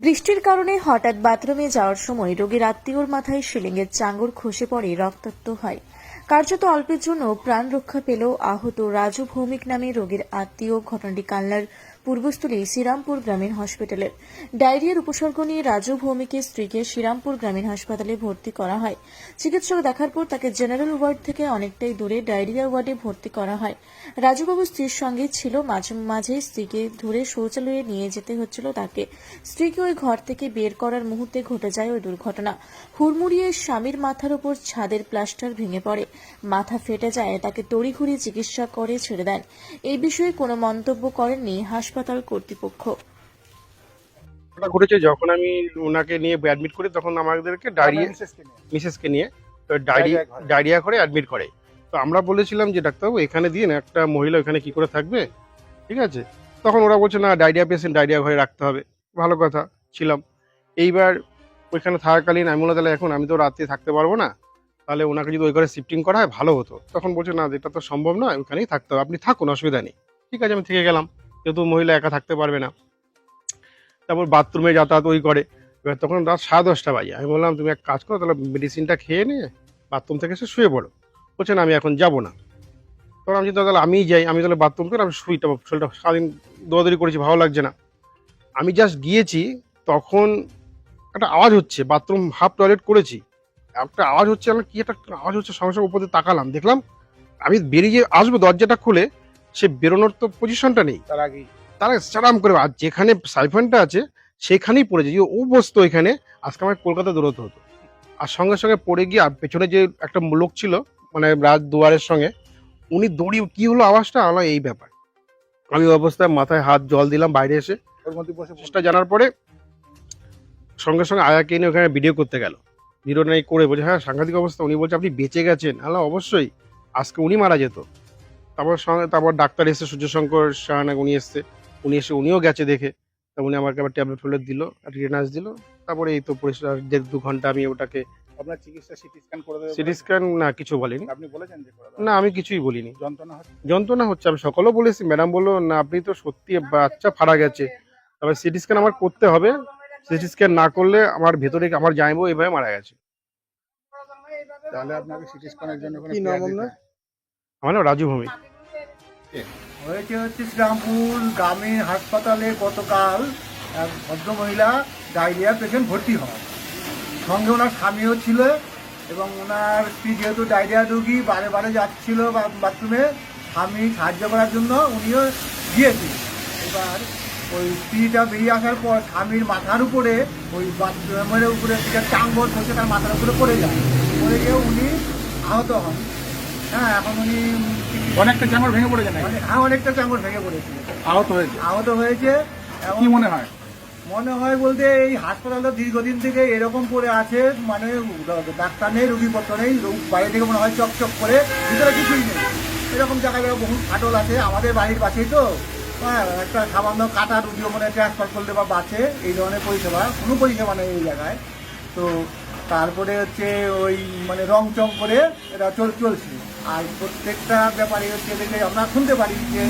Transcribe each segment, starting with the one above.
বৃষ্টির কারণে হঠাৎ বাথরুমে যাওয়ার সময় রোগীর আত্মীয়র মাথায় শিলিংয়ের চাঙ্গর খসে পড়ে, রক্তাক্ত হয়। কার্যত অল্পের জন্য প্রাণ রক্ষা পেল আহত রাজু ভৌমিক নামে রোগীর আত্মীয়। ঘটনাটি কাল্লার পূর্বস্থলী শ্রীরামপুর গ্রামীণ হসপিটালের। ডায়রিয়ার উপসর্গ নিয়ে রাজু ভৌমিকের স্ত্রীকে শ্রীরামপুর গ্রামীণ হাসপাতালে ভর্তি করা হয়। চিকিৎসক দেখার পর তাকে জেনারেল ওয়ার্ড থেকে অনেকটাই দূরে ডায়রিয়া ওয়ার্ডে ভর্তি করা হয়। রাজুবাবু স্ত্রীর সঙ্গে ছিল, মাঝে মাঝে স্ত্রীকে ধরে শৌচালয়ে নিয়ে যেতে হচ্ছিল তাকে। স্ত্রীকে ওই ঘর থেকে বের করার মুহূর্তে ঘটে যায় ওই দুর্ঘটনা। হুড়মুড়িয়ে স্বামীর মাথার ওপর ছাদের প্লাস্টার ভেঙে পড়ে। মাথা ফেটে যায়, তাকে তড়িঘড়ি চিকিৎসা করে ছেড়ে দেন। এই বিষয়ে কোনো মন্তব্য করেননি হাসপাতাল কর্তৃপক্ষ। ঘটনা ঘটেছে যখন আমি ওনাকে নিয়ে অ্যাডমিট করি তখন আমাদেরকে ডায়রিয়া মিসেসকে নিয়ে। তো ডায়রিয়া ডায়রিয়া ডায়রিয়া করে অ্যাডমিট করে। তো আমরা বলেছিলাম যে ডাক্তারবাবু এখানে দিন একটা মহিলা ওখানে কি করে থাকবে? ঠিক আছে? তখন ওরা বলছে না ডায়রিয়া পেশেন্ট ডায়রিয়া ঘরে রাখতে হবে। ভালো কথা ছিলাম। এইবার ওইখানে থাকাকালীন আমি বললাম তাহলে এখন আমি তো রাত্রে থাকতে পারব না। তাহলে ওনাকে যদি ওই ঘরে শিফটিং করা হয় ভালো হতো। তখন বলছে না এটা তো সম্ভব নয় ওখানেই থাকতে হবে। আপনি থাকুন অসুবিধা নেই। ঠিক আছে আমি থেকে গেলাম। যেহেতু মহিলা একা থাকতে পারবে না। তারপর বাথরুমে যাতায়াত ওই করে। এবার তখন রাত সাড়ে দশটা বাজে। আমি বললাম, তুমি এক কাজ করো, তাহলে মেডিসিনটা খেয়ে নিয়ে বাথরুম থেকে এসে শুয়ে পড়ো। বলছে, না, আমি এখন যাব না। তখন আমি করলাম আমিই যাই। আমি তাহলে বাথরুম করে আমি শুইটা শরীরটা সারাদিন দৌড়াদৌড়ি করেছি, ভালো লাগছে না। আমি জাস্ট গিয়েছি, তখন একটা আওয়াজ হচ্ছে বাথরুম হাফ টয়লেট করেছি। একটা আওয়াজ হচ্ছে আমার কি একটা আওয়াজ হচ্ছে, সঙ্গে সঙ্গে উপর তাকালাম। দেখলাম, আমি বেরিয়ে আসব দরজাটা খুলে সে বেরোনোর তো পজিশনটা নেই। তার আগেই। তারা চারাম করে আর যেখানে সাইফনটা আছে সেখানেই পড়েছে যে ও বসতো এখানে আজকে আমার কলকাতা দৌড়তে হতো। আর সঙ্গে সঙ্গে পড়ে গিয়ে আর পেছনে যে একটা লোক ছিল মানে রাত দুয়ারের সঙ্গে উনি দৌড়ি কি হলো আওয়াজটা? আমার এই ব্যাপার। আমি অবস্থায় মাথায় হাত জল দিলাম বাইরে এসে। চেষ্টা জানার পরে সঙ্গে সঙ্গে আয়াকে এনে ওখানে ভিডিও করতে গেল। ভিডিও নাই করে বলছে হ্যাঁ সাংঘাতিক অবস্থা। উনি বলছে আপনি বেঁচে গেছেন? আল্লাহ অবশ্যই। আজকে উনি মারা যেত। তারপর সঙ্গে তারপর ডাক্তার এসে সূর্যশঙ্কর শাহানাগ উনি এসছে। উনি এসে উনিও গেছে দেখে। তা উনি আমাকে আবার ট্যাবলেট ফ্যাবলেট দিল রিনাস দিল। তারপরে এই তো পরিষ্কার দেড় দু ঘণ্টা আমি ওটাকে আপনার চিকিৎসা সিটি স্ক্যান করে দেবে সিটি স্ক্যান না কিছু বলিনি। আপনি বলেছেন যে না আমি কিছুই বলিনি। যন্ত্রণা হচ্ছে? যন্ত্রণা হচ্ছে আমি সকালেও বলেছি। ম্যাডাম বলল না আপনি তো সত্যি বাচ্চা ফাড়া গেছে। তবে সিটি স্ক্যান আমার করতে হবে। সিটি স্ক্যান না করলে আমার ভেতরে আমার জানব এভাবে মারা গেছে। তাহলে আপনাকে সিটি স্ক্যানের জন্য কোনো কি নাম আপনার? আমার নাম রাজু ভৌমিক। হয়েছে হচ্ছে শ্রীরামপুর গ্রামীণ হাসপাতালে গতকাল এক ভদ্রমহিলা ডায়রিয়া পেশেন্ট ভর্তি হয় সঙ্গে ওনার স্বামীও ছিল এবং ওনার স্ত্রী যেহেতু ডায়রিয়া রোগী, বারে বারে যাচ্ছিল বাথরুমে, স্বামী সাহায্য করার জন্য উনিও গিয়েছিল এবার ওই স্ত্রীটা বেরিয়ে আসার পর স্বামীর মাথার উপরে, ওই বাথরুমের উপরে চাঙ্গর বসে তার মাথার উপরে পড়ে যায়। পড়ে গিয়ে উনি আহত হন। হ্যাঁ এখন উনি অনেকটা চামড় ভেঙে পড়ে যায় নাকি? হ্যাঁ অনেকটা চাঙ্গর ভেঙে পড়েছে। আহত হয়েছে? আহত হয়েছে কি মনে হয়? মনে হয় বলতে এই হাসপাতালটা দীর্ঘদিন থেকে এরকম করে আছে মানে ডাক্তার নেই রুগীপত্র নেই বাইরে থেকে মনে হয় চকচক করে ভিতরে কিছুই নেই। এরকম জায়গায় বহু ফাটল আছে আমাদের বাড়ির পাশেই তো। হ্যাঁ একটা সামান্য কাটা রুগীও মনে ট্রান্সফার করলে বা বাঁচে এই ধরনের পরিষেবা কোনো পরিষেবা নেই এই জায়গায়। তো তারপরে হচ্ছে ওই মানে রং চং করে এটা চল চলছে। আর প্রত্যেকটা ব্যাপারে হচ্ছে দেখে আমরা শুনতে পারি যে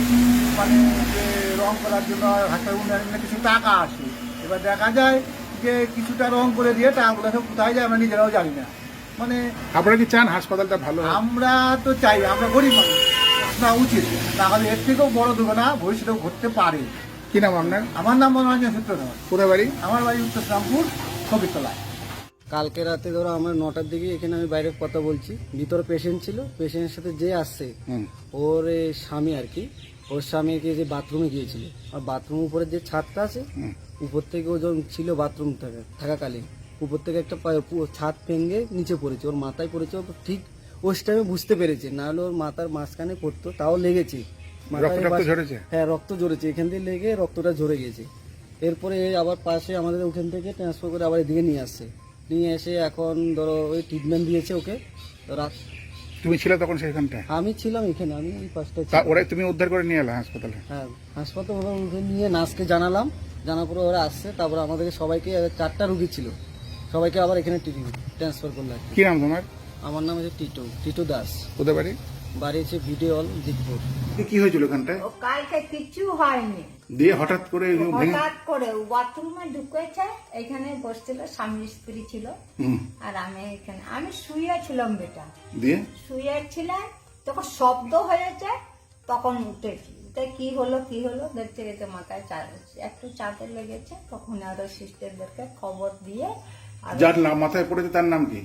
মানে যে রং করার জন্য হাসপাতাল উন্নয়নের কিছু টাকা আসে এবার দেখা যায় যে কিছুটা রং করে দিয়ে টাকাগুলো সব কোথায় যায় আমরা নিজেরাও জানি না। মানে আপনারা কি চান হাসপাতালটা ভালো আমরা তো চাই আমরা গরিব মানুষ না উচিত। তাহলে এর থেকেও বড় দুর্ঘটনা ভবিষ্যতেও ঘটতে পারে। কি নাম আপনার? আমার নাম মনোরঞ্জন সূত্রধর। কোথায় বাড়ি? আমার বাড়ি উত্তর শ্রামপুর ছবিতলায় কালকে রাতে ধরো আমরা নটার দিকে এখানে আমি বাইরে কথা বলছি। ভিতরে পেশেন্ট ছিল পেশেন্টের সাথে যে আসছে ওর এ, স্বামী আর কি ওর স্বামীকে যে বাথরুমে গিয়েছিল। আর বাথরুম উপরে যে ছাদটা আছে উপর থেকে ও যখন ছিল বাথরুম থেকে থাকাকালীন উপর থেকে একটা পা- পু- ছাদ ভেঙে নিচে পড়েছে। ওর মাথায় পড়েছে ও ঠিক ওই টাইমে বুঝতে পেরেছে। নাহলে ওর মাথার মাঝখানে পড়তো তাও লেগেছে। মাথায় রক্ত টক্ত বাস- ঝরেছে? হ্যাঁ রক্ত ঝরেছে। এখান থেকে লেগে রক্তটা ঝরে গেছে। এরপরে আবার পাশে আমাদের ওখান থেকে ট্রান্সফার করে আবার এদিকে নিয়ে আসছে। নিয়ে এসে এখন ধরো ওই ট্রিটমেন্ট দিয়েছে ওকে। তো রাত তুমি ছিলে তখন সেখানটায়? আমি ছিলাম এখানে আমি ওই পাঁচটায় ওরাই তুমি উদ্ধার করে নিয়ে এলে হাসপাতালে? হ্যাঁ হাসপাতাল ওরা নিয়ে নার্সকে জানালাম। জানার পরে ওরা আসছে তারপরে আমাদেরকে সবাইকে চারটা রুগী ছিল। সবাইকে আবার এখানে ট্রান্সফার করলাম কি। নাম তোমার? আমার নাম হচ্ছে টিটো টিটো দাস। কোথায় বাড়ি? বাড়ি হচ্ছে ভিডিও হল দিকপুর কি হয়েছিল ওখানটায়? ও কালকে কিচ্ছু হয়নি। দিয়ে হঠাৎ করে ভেঙে হঠাৎ করে ও বাথরুমে ঢুকেছে এখানে বসছিল স্বামী স্ত্রী ছিল। হুম, আর আমি এখানে আমি শুয়ে ছিলাম বেটা। দিয়ে? শুয়ে ছিলাম তখন শব্দ হয়েছে তখন উঠেছি। উঠে কি হলো কি হলো দেখতে দেখতে মাথায় চা- একটু চাদর লেগেছে তখন আরও সিস্টারদেরকে খবর দিয়ে আর যার নাম মাথায় পড়েছে তার নাম কি?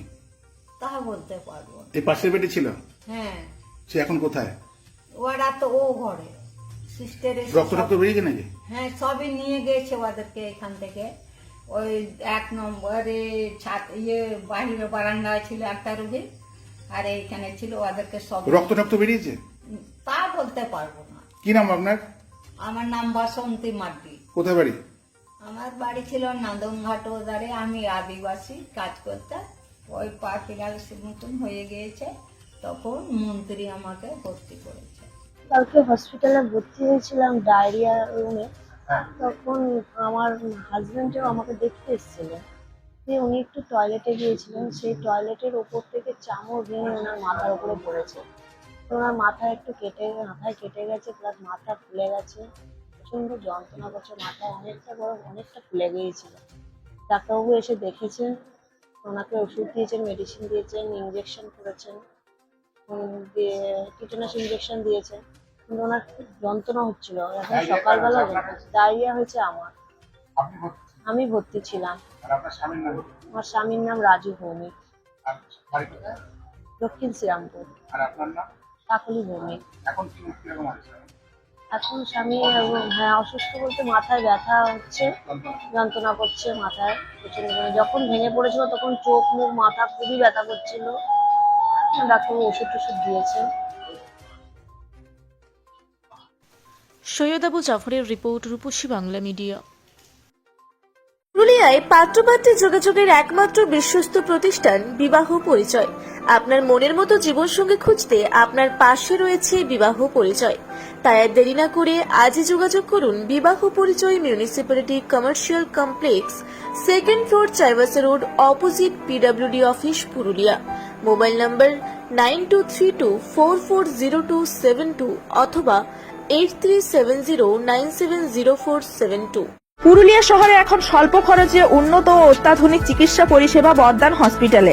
তা বলতে পারব এই পাশের বেডে ছিল? হ্যাঁ। সে এখন কোথায়? ওরা তো ও ঘরে। রক্ত রক্ত নাকি? হ্যাঁ সবই নিয়ে গেছে ওদেরকে এখান থেকে। ওই এক নম্বরে ছাদ ইয়ে বাহিরে ছিল একটা রোগী আর এইখানে ছিল ওদেরকে সব রক্ত রক্ত বেরিয়েছে? তা বলতে পারব না। কি নাম আপনার? আমার নাম বাসন্তী মাড্ডি। কোথায় বাড়ি? আমার বাড়ি ছিল নান্দনঘাট ওদারে। আমি আদিবাসী কাজ করতাম। ওই পা পিরালিসিস মতন হয়ে গিয়েছে। তখন মন্ত্রী আমাকে ভর্তি করেছে। কালকে হসপিটালে ভর্তি হয়েছিলাম ডায়রিয়া রুমে তখন আমার হাজবেন্ডও আমাকে দেখতে এসেছিল। দিয়ে উনি একটু টয়লেটে গিয়েছিলেন। সেই টয়লেটের ওপর থেকে চামড় ভেঙে ওনার মাথার উপরে পড়েছে। তো ওনার মাথায় একটু কেটে মাথায় কেটে গেছে প্লাস মাথা ফুলে গেছে। প্রচণ্ড যন্ত্রণা করছে মাথায় অনেকটা বড় অনেকটা ফুলে গিয়েছিল। ডাক্তারবাবু এসে দেখেছেন ওনাকে ওষুধ দিয়েছেন মেডিসিন দিয়েছেন ইঞ্জেকশন করেছেন। টিটেনাস ইঞ্জেকশন দিয়েছে। কিন্তু ওনার খুব যন্ত্রণা হচ্ছিল। এখন সকালবেলা ডায়রিয়া হয়েছে আমার। আমি ভর্তি ছিলাম? আমার স্বামীর নাম রাজু ভৌমিক। দক্ষিণ শ্রীরামপুর। কাকলি ভৌমিক। এখন স্বামী হ্যাঁ অসুস্থ বলতে মাথায় ব্যথা হচ্ছে যন্ত্রণা করছে মাথায় প্রচণ্ড। যখন ভেঙে পড়েছিল তখন চোখ মুখ মাথা খুবই ব্যথা করছিল। ডাক্তারবাবু ওষুধ টষুধ দিয়েছেন। সৈয়দ আবু জাফরের রিপোর্ট রূপসী বাংলা মিডিয়া। পুরুলিয়ায় পাত্রপাত্রী যোগাযোগের একমাত্র বিশ্বস্ত প্রতিষ্ঠান বিবাহ পরিচয়। আপনার মনের মতো জীবনসঙ্গী খুঁজতে আপনার পাশে রয়েছে বিবাহ পরিচয়। তাই আর দেরি না করে আজই যোগাযোগ করুন বিবাহ পরিচয় municipality commercial complex second floor Chaibasa road opposite PWD office Purulia. Mobile number nine two three two four four zero two seven two অথবা eight three seven zero nine seven zero four seven two. Purulia শহরে এখন স্বল্প খরচে উন্নত ও অত্যাধুনিক চিকিৎসা পরিষেবা বর্দান হসপিটালে।